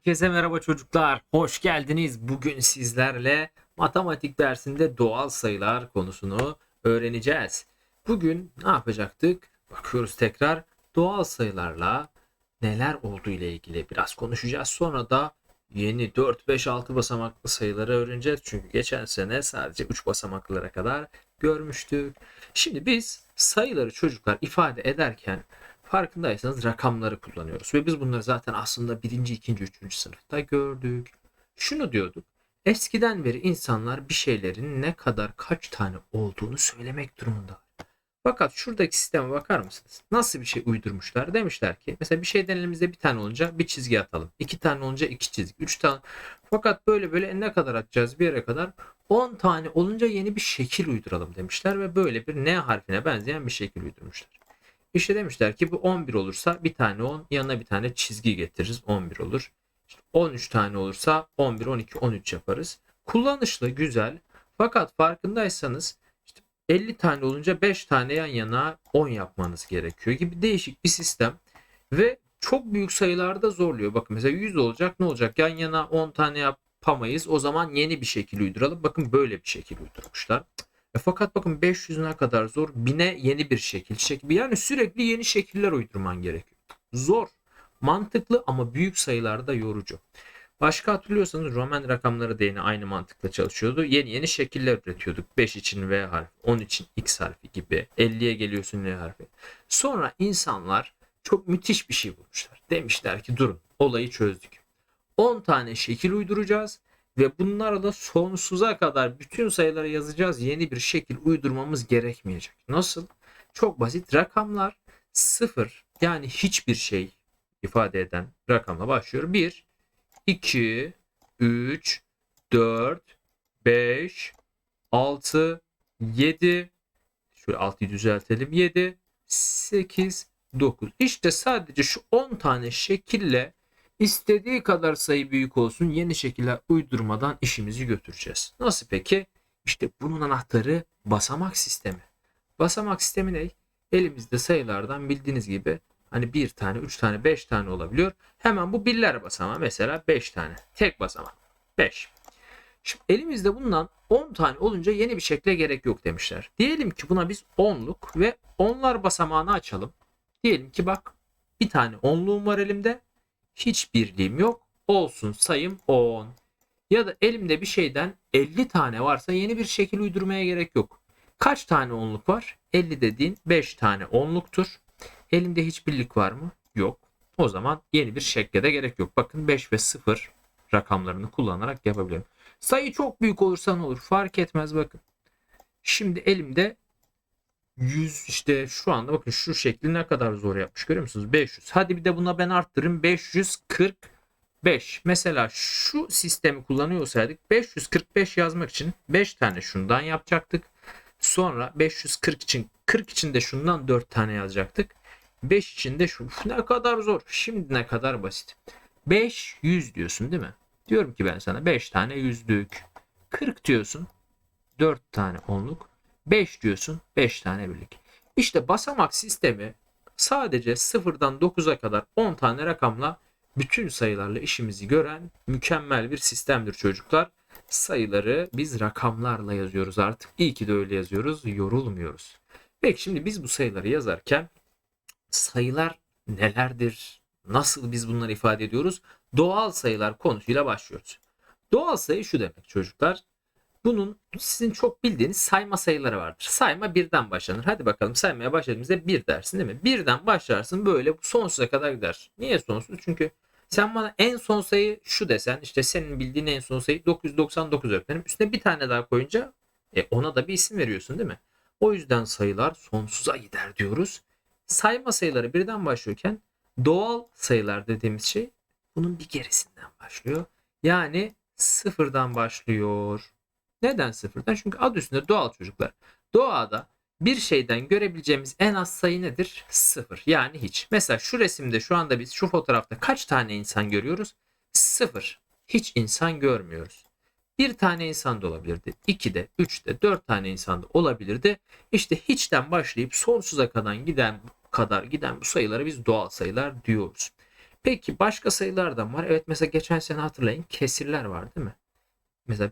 Herkese merhaba çocuklar. Hoş geldiniz. Bugün sizlerle matematik dersinde doğal sayılar konusunu öğreneceğiz. Bugün ne yapacaktık? Bakıyoruz tekrar doğal sayılarla neler olduğu ile ilgili biraz konuşacağız. Sonra da yeni 4, 5, 6 basamaklı sayıları öğreneceğiz. Çünkü geçen sene sadece 3 basamaklılara kadar görmüştük. Şimdi biz sayıları çocuklar ifade ederken farkındaysanız rakamları kullanıyoruz. Ve biz bunları zaten aslında birinci, ikinci, üçüncü sınıfta gördük. Şunu diyorduk. Eskiden beri insanlar bir şeylerin ne kadar kaç tane olduğunu söylemek durumunda. Fakat şuradaki sisteme bakar mısınız? Nasıl bir şey uydurmuşlar? Demişler ki mesela bir şeyden elimizde bir tane olunca bir çizgi atalım. iki tane olunca iki çizgi. Üç tane. Fakat böyle böyle ne kadar atacağız bir yere kadar? 10 tane olunca yeni bir şekil uyduralım demişler ve böyle bir N harfine benzeyen bir şekil uydurmuşlar. İşte demişler ki bu 11 olursa bir tane 10 yanına bir tane çizgi getiririz 11 olur. İşte 13 tane olursa 11, 12, 13 yaparız. Kullanışlı, güzel. Fakat farkındaysanız işte 50 tane olunca 5 tane yan yana 10 yapmanız gerekiyor gibi değişik bir sistem. Ve çok büyük sayılarda zorluyor. Bakın mesela 100 olacak ne olacak? Yan yana 10 tane yapamayız. O zaman yeni bir şekil uyduralım. Bakın böyle bir şekil uydurmuşlar. E fakat bakın 500 ne kadar zor. 1000'e yeni bir şekil. şekil. Yani sürekli yeni şekiller uydurman gerekiyor. Zor. Mantıklı ama büyük sayılarda yorucu. Başka hatırlıyorsanız Roman rakamları da yine aynı mantıkla çalışıyordu. Yeni yeni şekiller üretiyorduk. 5 için V harfi, 10 için X harfi gibi. 50'ye geliyorsun L harfi. Sonra insanlar çok müthiş bir şey bulmuşlar. Demişler ki durun olayı çözdük. 10 tane şekil uyduracağız ve bunlara da sonsuza kadar bütün sayıları yazacağız. Yeni bir şekil uydurmamız gerekmeyecek. Nasıl? Çok basit. Rakamlar sıfır yani hiçbir şey ifade eden rakamla başlıyor. 1, 2, 3, 4, 5, 6, 7, şöyle 6'yı düzeltelim. 7, 8, 9. İşte sadece şu 10 tane şekille İstediği kadar sayı büyük olsun yeni şekiller uydurmadan işimizi götüreceğiz. Nasıl peki? İşte bunun anahtarı basamak sistemi. Basamak sistemi ne? Elimizde sayılardan bildiğiniz gibi hani bir tane, üç tane, beş tane olabiliyor. Hemen bu birler basamağı mesela beş tane. Tek basamak. Beş. Şimdi elimizde bundan 10 tane olunca yeni bir şekle gerek yok demişler. Diyelim ki buna biz onluk ve onlar basamağını açalım. Diyelim ki bak bir tane onluğum var elimde hiç birliğim yok. Olsun sayım 10. Ya da elimde bir şeyden 50 tane varsa yeni bir şekil uydurmaya gerek yok. Kaç tane onluk var? 50 dediğin 5 tane onluktur. Elimde hiç birlik var mı? Yok. O zaman yeni bir şekle de gerek yok. Bakın 5 ve 0 rakamlarını kullanarak yapabiliyorum. Sayı çok büyük olursa ne olur? Fark etmez bakın. Şimdi elimde 100 işte şu anda bakın şu şekli ne kadar zor yapmış görüyor musunuz? 500. Hadi bir de buna ben arttırayım. 545. Mesela şu sistemi kullanıyor olsaydık 545 yazmak için 5 tane şundan yapacaktık. Sonra 540 için 40 için de şundan 4 tane yazacaktık. 5 için de şu. Ne kadar zor. Şimdi ne kadar basit. 500 diyorsun değil mi? Diyorum ki ben sana 5 tane yüzlük. 40 diyorsun. 4 tane onluk. 5 diyorsun 5 tane birlik. İşte basamak sistemi sadece 0'dan 9'a kadar 10 tane rakamla bütün sayılarla işimizi gören mükemmel bir sistemdir çocuklar. Sayıları biz rakamlarla yazıyoruz artık. İyi ki de öyle yazıyoruz. Yorulmuyoruz. Peki şimdi biz bu sayıları yazarken sayılar nelerdir? Nasıl biz bunları ifade ediyoruz? Doğal sayılar konusuyla başlıyoruz. Doğal sayı şu demek çocuklar. Bunun sizin çok bildiğiniz sayma sayıları vardır. Sayma birden başlanır. Hadi bakalım saymaya başladığımızda bir dersin değil mi? Birden başlarsın böyle sonsuza kadar gider. Niye sonsuz? Çünkü sen bana en son sayı şu desen işte senin bildiğin en son sayı 999 öğretmenim. Üstüne bir tane daha koyunca e, ona da bir isim veriyorsun değil mi? O yüzden sayılar sonsuza gider diyoruz. Sayma sayıları birden başlıyorken doğal sayılar dediğimiz şey bunun bir gerisinden başlıyor. Yani sıfırdan başlıyor. Neden sıfırdan? Çünkü adı üstünde doğal çocuklar. Doğada bir şeyden görebileceğimiz en az sayı nedir? Sıfır. Yani hiç. Mesela şu resimde şu anda biz şu fotoğrafta kaç tane insan görüyoruz? Sıfır. Hiç insan görmüyoruz. Bir tane insan da olabilirdi. İki de, üç de, dört tane insan da olabilirdi. İşte hiçten başlayıp sonsuza kadar giden kadar giden bu sayılara biz doğal sayılar diyoruz. Peki başka sayılar da var. Evet mesela geçen sene hatırlayın kesirler var değil mi? Mesela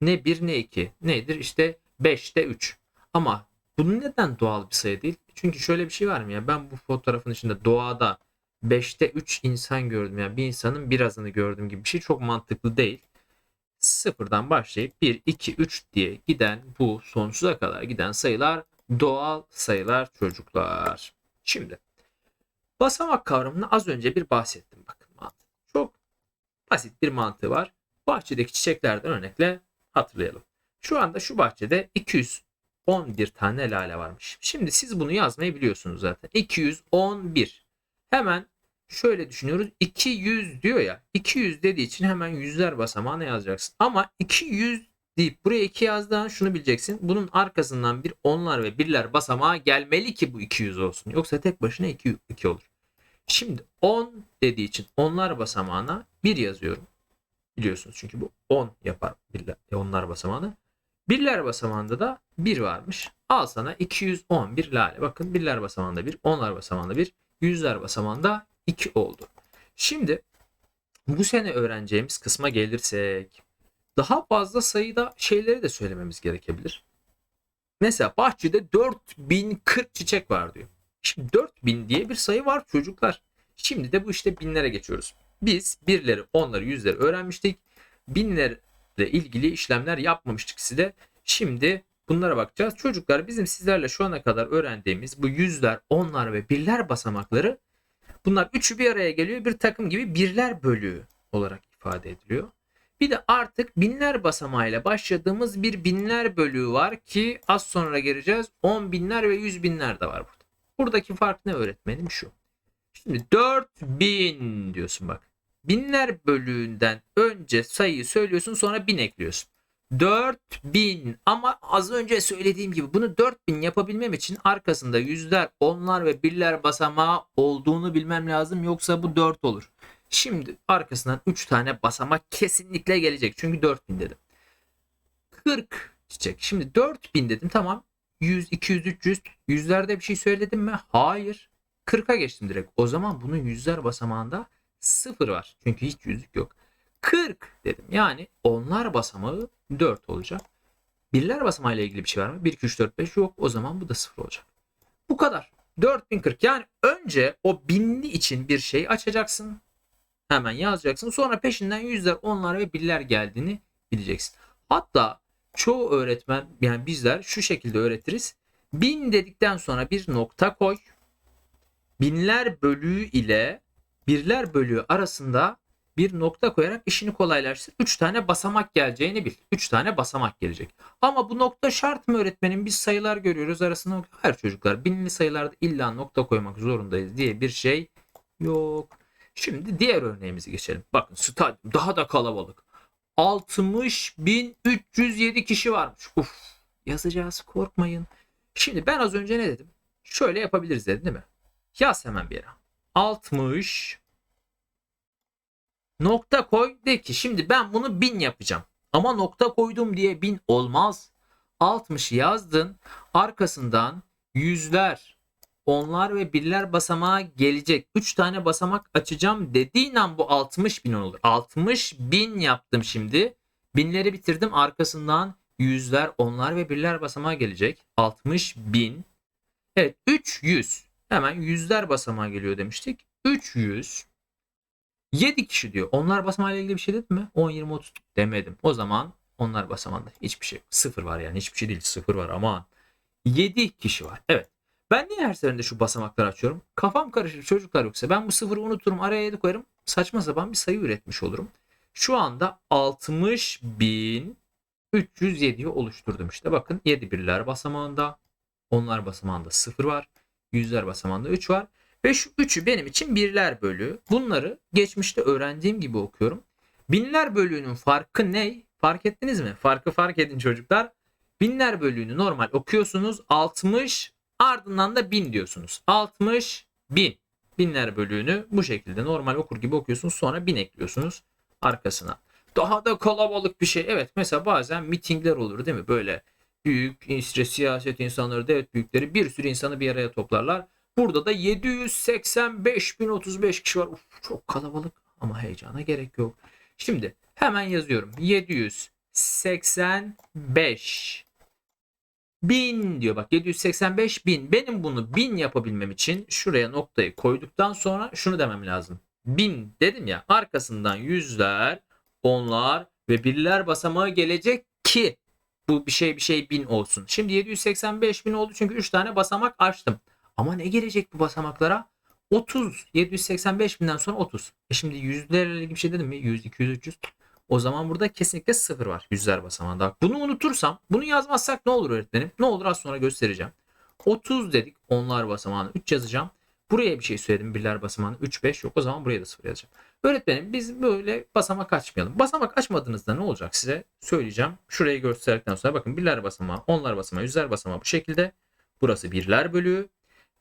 ne 1 ne 2 nedir? İşte 5'te 3. Ama bu neden doğal bir sayı değil? Çünkü şöyle bir şey var mı ya? Ben bu fotoğrafın içinde doğada 5'te 3 insan gördüm. Yani bir insanın birazını gördüm gibi bir şey çok mantıklı değil. Sıfırdan başlayıp 1, 2, 3 diye giden bu sonsuza kadar giden sayılar doğal sayılar çocuklar. Şimdi basamak kavramını az önce bir bahsettim. Bakın. Çok basit bir mantığı var. Bahçedeki çiçeklerden örnekle hatırlayalım. Şu anda şu bahçede 211 tane lale varmış. Şimdi siz bunu yazmayı biliyorsunuz zaten. 211. Hemen şöyle düşünüyoruz. 200 diyor ya. 200 dediği için hemen yüzler basamağına yazacaksın. Ama 200 deyip buraya 2 yazdığın şunu bileceksin. Bunun arkasından bir onlar ve birler basamağı gelmeli ki bu 200 olsun. Yoksa tek başına 2, 2 olur. Şimdi 10 dediği için onlar basamağına 1 yazıyorum. Biliyorsunuz çünkü bu 10 yapar birler, onlar basamağını. Birler basamağında da 1 varmış. Al sana 211 lale. Bakın birler basamağında 1, onlar basamağında 1, yüzler basamağında 2 oldu. Şimdi bu sene öğreneceğimiz kısma gelirsek daha fazla sayıda şeyleri de söylememiz gerekebilir. Mesela bahçede 4040 çiçek var diyor. Şimdi 4000 diye bir sayı var çocuklar. Şimdi de bu işte binlere geçiyoruz. Biz birleri, onları, yüzleri öğrenmiştik. Binlerle ilgili işlemler yapmamıştık size. Şimdi bunlara bakacağız. Çocuklar bizim sizlerle şu ana kadar öğrendiğimiz bu yüzler, onlar ve birler basamakları bunlar üçü bir araya geliyor. Bir takım gibi birler bölüğü olarak ifade ediliyor. Bir de artık binler basamağıyla başladığımız bir binler bölüğü var ki az sonra geleceğiz. 10 binler ve 100 binler de var burada. Buradaki fark ne öğretmenim şu. Şimdi 4000 diyorsun bak. Binler bölüğünden önce sayıyı söylüyorsun sonra bin ekliyorsun. 4000 ama az önce söylediğim gibi bunu 4000 yapabilmem için arkasında yüzler, onlar ve birler basamağı olduğunu bilmem lazım yoksa bu 4 olur. Şimdi arkasından 3 tane basamak kesinlikle gelecek. Çünkü 4000 dedim. 40 çiçek. Şimdi 4000 dedim tamam. 100, 200, 300. Yüzlerde bir şey söyledim mi? Hayır. 40'a geçtim direkt. O zaman bunun yüzler basamağında 0 var. Çünkü hiç yüzlük yok. 40 dedim. Yani onlar basamağı 4 olacak. Birler basamağı ile ilgili bir şey var mı? 1, 2, 3, 4, 5 yok. O zaman bu da 0 olacak. Bu kadar. 4040. Yani önce o binli için bir şey açacaksın. Hemen yazacaksın. Sonra peşinden yüzler, onlar ve birler geldiğini bileceksin. Hatta çoğu öğretmen yani bizler şu şekilde öğretiriz. Bin dedikten sonra bir nokta koy. Binler bölüğü ile birler bölüğü arasında bir nokta koyarak işini kolaylaştır. 3 tane basamak geleceğini bil. 3 tane basamak gelecek. Ama bu nokta şart mı öğretmenim? Biz sayılar görüyoruz arasında. Hayır çocuklar binli sayılarda illa nokta koymak zorundayız diye bir şey yok. Şimdi diğer örneğimizi geçelim. Bakın stadyum daha da kalabalık. 60.307 kişi varmış. Uf, yazacağız korkmayın. Şimdi ben az önce ne dedim? Şöyle yapabiliriz dedim değil mi? Yaz hemen bir yere. 60 nokta koy de ki şimdi ben bunu 1000 yapacağım. Ama nokta koydum diye 1000 olmaz. 60 yazdın. Arkasından yüzler, onlar ve birler basamağa gelecek. 3 tane basamak açacağım dediğin an bu 60 bin olur. 60 bin yaptım şimdi. Binleri bitirdim. Arkasından yüzler, onlar ve birler basamağa gelecek. 60 bin. Evet 300. Hemen yüzler basamağa geliyor demiştik. 300. 7 kişi diyor. Onlar basamağıyla ilgili bir şey dedim mi? 10, 20, 30 demedim. O zaman onlar basamağında hiçbir şey. Sıfır var yani. Hiçbir şey değil. Sıfır var aman. 7 kişi var. Evet. Ben niye her seferinde şu basamakları açıyorum? Kafam karışır çocuklar yoksa. Ben bu sıfırı unuturum araya 7 koyarım. Saçma sapan bir sayı üretmiş olurum. Şu anda 60.307'yi oluşturdum işte. Bakın 7 birler basamağında. Onlar basamağında 0 var. Yüzler basamağında 3 var. Ve şu 3'ü benim için birler bölüğü. Bunları geçmişte öğrendiğim gibi okuyorum. Binler bölüğünün farkı ne? Fark ettiniz mi? Farkı fark edin çocuklar. Binler bölüğünü normal okuyorsunuz. 60 ardından da 1000 diyorsunuz. 60 bin. Binler bölüğünü bu şekilde normal okur gibi okuyorsunuz. Sonra 1000 ekliyorsunuz arkasına. Daha da kalabalık bir şey. Evet mesela bazen mitingler olur değil mi? Böyle büyük işte siyaset insanları, devlet büyükleri bir sürü insanı bir araya toplarlar. Burada da 785.035 kişi var. Uf, çok kalabalık ama heyecana gerek yok. Şimdi hemen yazıyorum. 785 bin diyor bak 785 bin. Benim bunu bin yapabilmem için şuraya noktayı koyduktan sonra şunu demem lazım. Bin dedim ya arkasından yüzler, onlar ve birler basamağı gelecek ki bu bir şey bir şey bin olsun. Şimdi 785 bin oldu çünkü 3 tane basamak açtım. Ama ne gelecek bu basamaklara? 30. 785 binden sonra 30. E şimdi yüzlerle ilgili bir şey dedim mi? 100, 200, 300. O zaman burada kesinlikle sıfır var yüzler basamağında. Bunu unutursam, bunu yazmazsak ne olur öğretmenim? Ne olur az sonra göstereceğim. 30 dedik. Onlar basamağını 3 yazacağım. Buraya bir şey söyledim. Birler basamağını 3, 5 yok. O zaman buraya da 0 yazacağım. Öğretmenim biz böyle basamak açmayalım. Basamak açmadığınızda ne olacak size söyleyeceğim. Şurayı gösterdikten sonra bakın birler basamağı, onlar basamağı, yüzler basamağı bu şekilde. Burası birler bölüğü.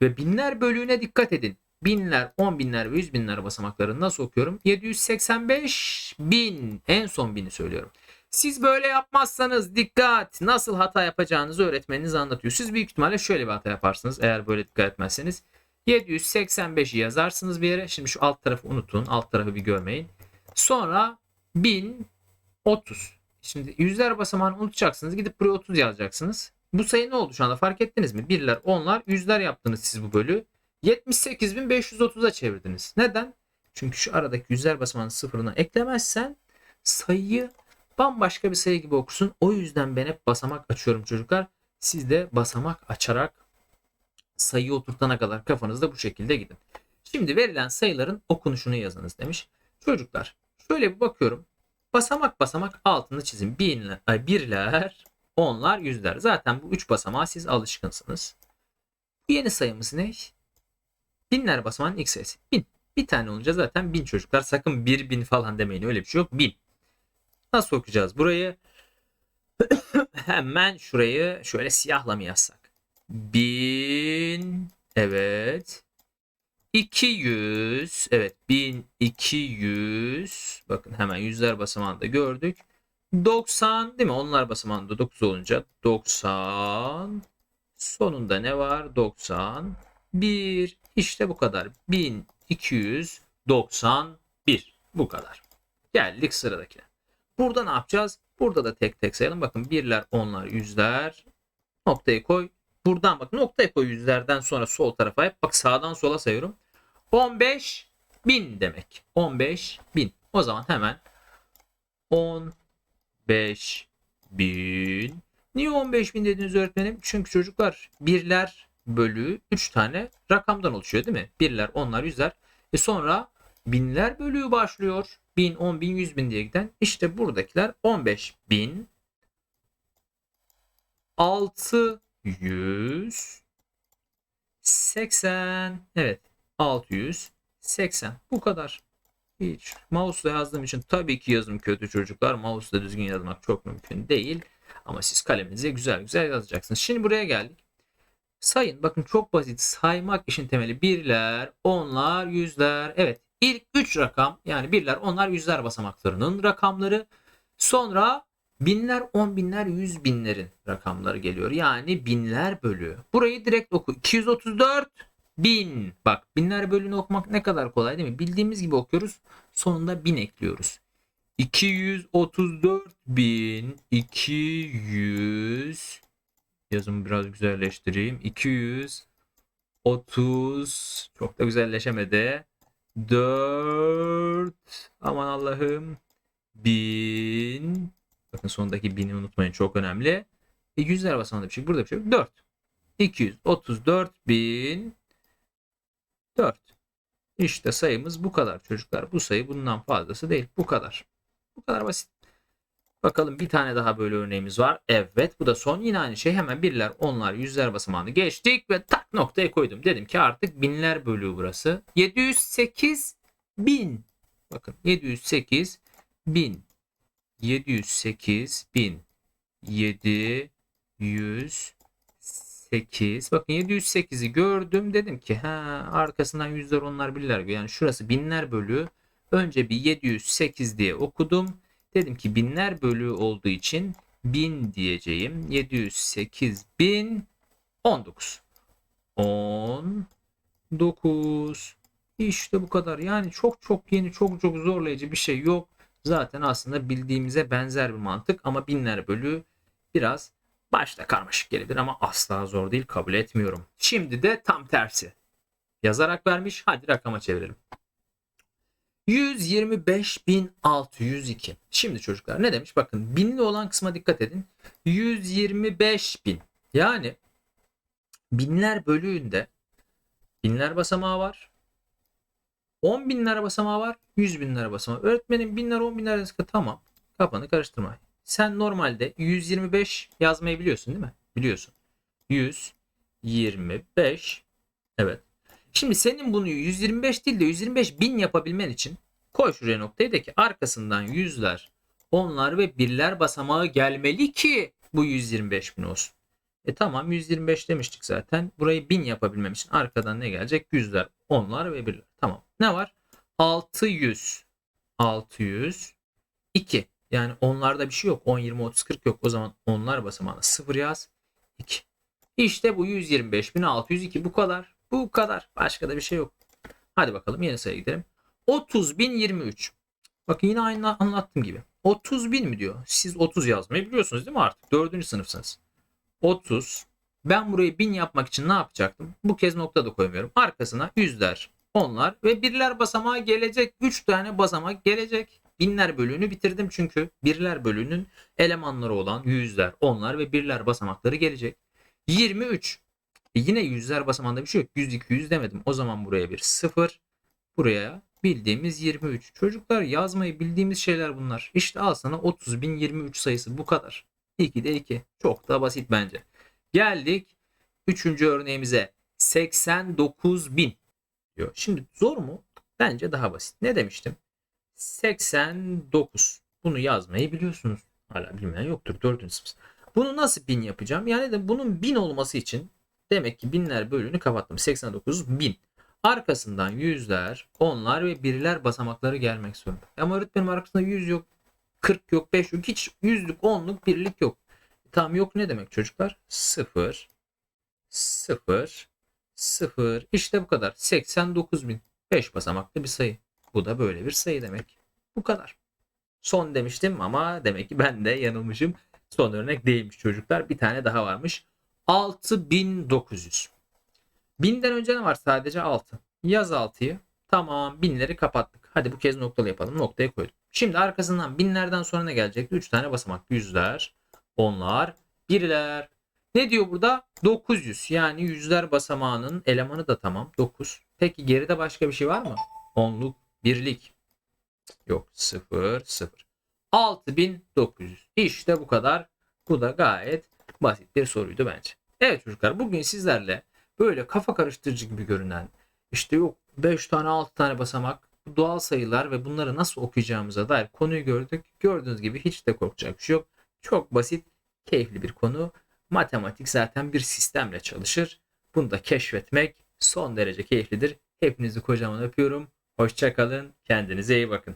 Ve binler bölüğüne dikkat edin. Binler, on binler ve yüz binler basamaklarını nasıl okuyorum? 785 bin. En son bini söylüyorum. Siz böyle yapmazsanız dikkat nasıl hata yapacağınızı öğretmeniniz anlatıyor. Siz büyük ihtimalle şöyle bir hata yaparsınız eğer böyle dikkat etmezseniz. 785'i yazarsınız bir yere. Şimdi şu alt tarafı unutun. Alt tarafı bir görmeyin. Sonra 1030. Şimdi yüzler basamağını unutacaksınız. Gidip buraya 30 yazacaksınız. Bu sayı ne oldu şu anda fark ettiniz mi? Birler, onlar, yüzler yaptınız siz bu bölü. 78.530'a çevirdiniz. Neden? Çünkü şu aradaki yüzler basamağının sıfırına eklemezsen sayıyı bambaşka bir sayı gibi okursun. O yüzden ben hep basamak açıyorum çocuklar. Siz de basamak açarak sayıyı oturtana kadar kafanızda bu şekilde gidin. Şimdi verilen sayıların okunuşunu yazınız demiş. Çocuklar şöyle bir bakıyorum. Basamak basamak altını çizin. Binler, birler, onlar, yüzler. Zaten bu üç basamağa siz alışkınsınız. Yeni sayımız ne? Binler basamağının ilk sayısı. Bin. Bir tane olunca zaten bin çocuklar. Sakın bir bin falan demeyin. Öyle bir şey yok. Bin. Nasıl okuyacağız burayı? Hemen şurayı şöyle siyahla mı yazsak? Bin. Evet. 200. Evet. 1200. Bakın hemen yüzler basamağında gördük. 90 değil mi? Onlar basamağında 9 olunca 90. Sonunda ne var? 90. 1. İşte bu kadar. 1291. Bu kadar. Geldik sıradakine. Burada ne yapacağız? Burada da tek tek sayalım. Bakın birler, onlar, yüzler. Noktayı koy. Buradan bak noktayı koy yüzlerden sonra sol tarafa hep bak sağdan sola sayıyorum. 15 bin demek. 15 bin. O zaman hemen 15 bin. Niye 15 bin dediniz öğretmenim? Çünkü çocuklar birler bölü 3 tane rakamdan oluşuyor değil mi? Birler, onlar, yüzler. E sonra binler bölüğü başlıyor. 1000, 10 bin, 100 bin diye giden. İşte buradakiler 15 bin. 600 80 evet 680 bu kadar. Hiç. Mouse'la yazdığım için tabii ki yazım kötü çocuklar. Mouse'la düzgün yazmak çok mümkün değil. Ama siz kaleminize güzel güzel yazacaksınız. Şimdi buraya geldik. Sayın. Bakın çok basit. Saymak işin temeli. Birler, onlar, yüzler. Evet. İlk 3 rakam yani birler, onlar, yüzler basamaklarının rakamları. Sonra binler, on binler, yüz binlerin rakamları geliyor. Yani binler bölü. Burayı direkt oku. 234 bin. Bak binler bölünü okumak ne kadar kolay değil mi? Bildiğimiz gibi okuyoruz. Sonunda bin ekliyoruz. 234 bin 200 yazımı biraz güzelleştireyim. 230 çok da güzelleşemedi. 4 aman Allah'ım 1000 bakın sondaki bini unutmayın çok önemli. E, yüzler basamağında bir şey burada bir şey yok. 4 234 bin 4 İşte sayımız bu kadar çocuklar. Bu sayı bundan fazlası değil. Bu kadar. Bu kadar basit. Bakalım bir tane daha böyle örneğimiz var. Evet bu da son. Yine aynı şey. Hemen birler, onlar, yüzler basamağını geçtik ve tak noktaya koydum. Dedim ki artık binler bölüğü burası. 708 bin. Bakın 708 bin. 708 bin. 708. Bakın 708'i gördüm. Dedim ki ha arkasından yüzler, onlar, birler. Yani şurası binler bölüğü. Önce bir 708 diye okudum. Dedim ki binler bölüğü olduğu için 1000 diyeceğim. 708 bin 19. 10 9. İşte bu kadar. Yani çok çok yeni, çok çok zorlayıcı bir şey yok. Zaten aslında bildiğimize benzer bir mantık ama binler bölü biraz başta karmaşık gelebilir ama asla zor değil kabul etmiyorum. Şimdi de tam tersi. Yazarak vermiş. Hadi rakama çevirelim. 125.602. Şimdi çocuklar ne demiş? Bakın binli olan kısma dikkat edin. 125.000. Yani binler bölüğünde binler basamağı var. 10 binler basamağı var. 100 binler basamağı. Öğretmenim binler 10 binler basamağı. Tamam. Kafanı karıştırma. Sen normalde 125 yazmayı biliyorsun değil mi? Biliyorsun. 125. Evet. Şimdi senin bunu 125 değil de 125 bin yapabilmen için koy şuraya noktayı de ki arkasından yüzler, onlar ve birler basamağı gelmeli ki bu 125 bin olsun. E tamam 125 demiştik zaten. Burayı 1000 yapabilmem için arkadan ne gelecek? Yüzler, onlar ve birler. Tamam. Ne var? 600. 600. 2. Yani onlarda bir şey yok. 10, 20, 30, 40 yok. O zaman onlar basamağına 0 yaz. 2. İşte bu 125.602 bu kadar. Bu kadar. Başka da bir şey yok. Hadi bakalım yeni sayıya gidelim. 30.023. Bakın yine aynı anlattığım gibi. 30.000 mi diyor? Siz 30 yazmayı biliyorsunuz değil mi artık? 4. sınıfsınız. 30. Ben burayı 1000 yapmak için ne yapacaktım? Bu kez nokta da koymuyorum. Arkasına yüzler, onlar ve birler basamağı gelecek. 3 tane basamak gelecek. Binler bölüğünü bitirdim çünkü birler bölüğünün elemanları olan yüzler, onlar ve birler basamakları gelecek. 23. E yine yüzler basamağında bir şey yok. 100, 200 demedim. O zaman buraya bir 0. Buraya bildiğimiz 23. Çocuklar yazmayı bildiğimiz şeyler bunlar. İşte al sana 30.023 sayısı bu kadar. 2 de 2. Çok da basit bence. Geldik 3. örneğimize. 89.000 diyor. Şimdi zor mu? Bence daha basit. Ne demiştim? 89. Bunu yazmayı biliyorsunuz. Hala bilmeyen yoktur. 4. sınıf. Bunu nasıl 1000 yapacağım? Yani de bunun 1000 olması için demek ki binler bölüğünü kapattım. 89 bin. Arkasından yüzler, onlar ve birler basamakları gelmek zorunda. Ama öğretmenim arkasında 100 yok, 40 yok, 5 yok. Hiç yüzlük, onluk, birlik yok. Tam yok ne demek çocuklar? 0, 0, 0. İşte bu kadar. 89 bin. 5 basamaklı bir sayı. Bu da böyle bir sayı demek. Bu kadar. Son demiştim ama demek ki ben de yanılmışım. Son örnek değilmiş çocuklar. Bir tane daha varmış. 6900. Binden önce ne var? Sadece 6. Yaz 6'yı. Tamam binleri kapattık. Hadi bu kez noktalı yapalım. Noktaya koydum. Şimdi arkasından binlerden sonra ne gelecek? 3 tane basamak. Yüzler, onlar, birler. Ne diyor burada? 900. Yani yüzler basamağının elemanı da tamam. 9. Peki geride başka bir şey var mı? Onluk, birlik. Yok. 0, 0. 6900. İşte bu kadar. Bu da gayet basit bir soruydu bence. Evet çocuklar bugün sizlerle böyle kafa karıştırıcı gibi görünen işte yok 5 tane 6 tane basamak doğal sayılar ve bunları nasıl okuyacağımıza dair konuyu gördük. Gördüğünüz gibi hiç de korkacak bir şey yok. Çok basit, keyifli bir konu. Matematik zaten bir sistemle çalışır. Bunu da keşfetmek son derece keyiflidir. Hepinizi kocaman öpüyorum. Hoşçakalın. Kendinize iyi bakın.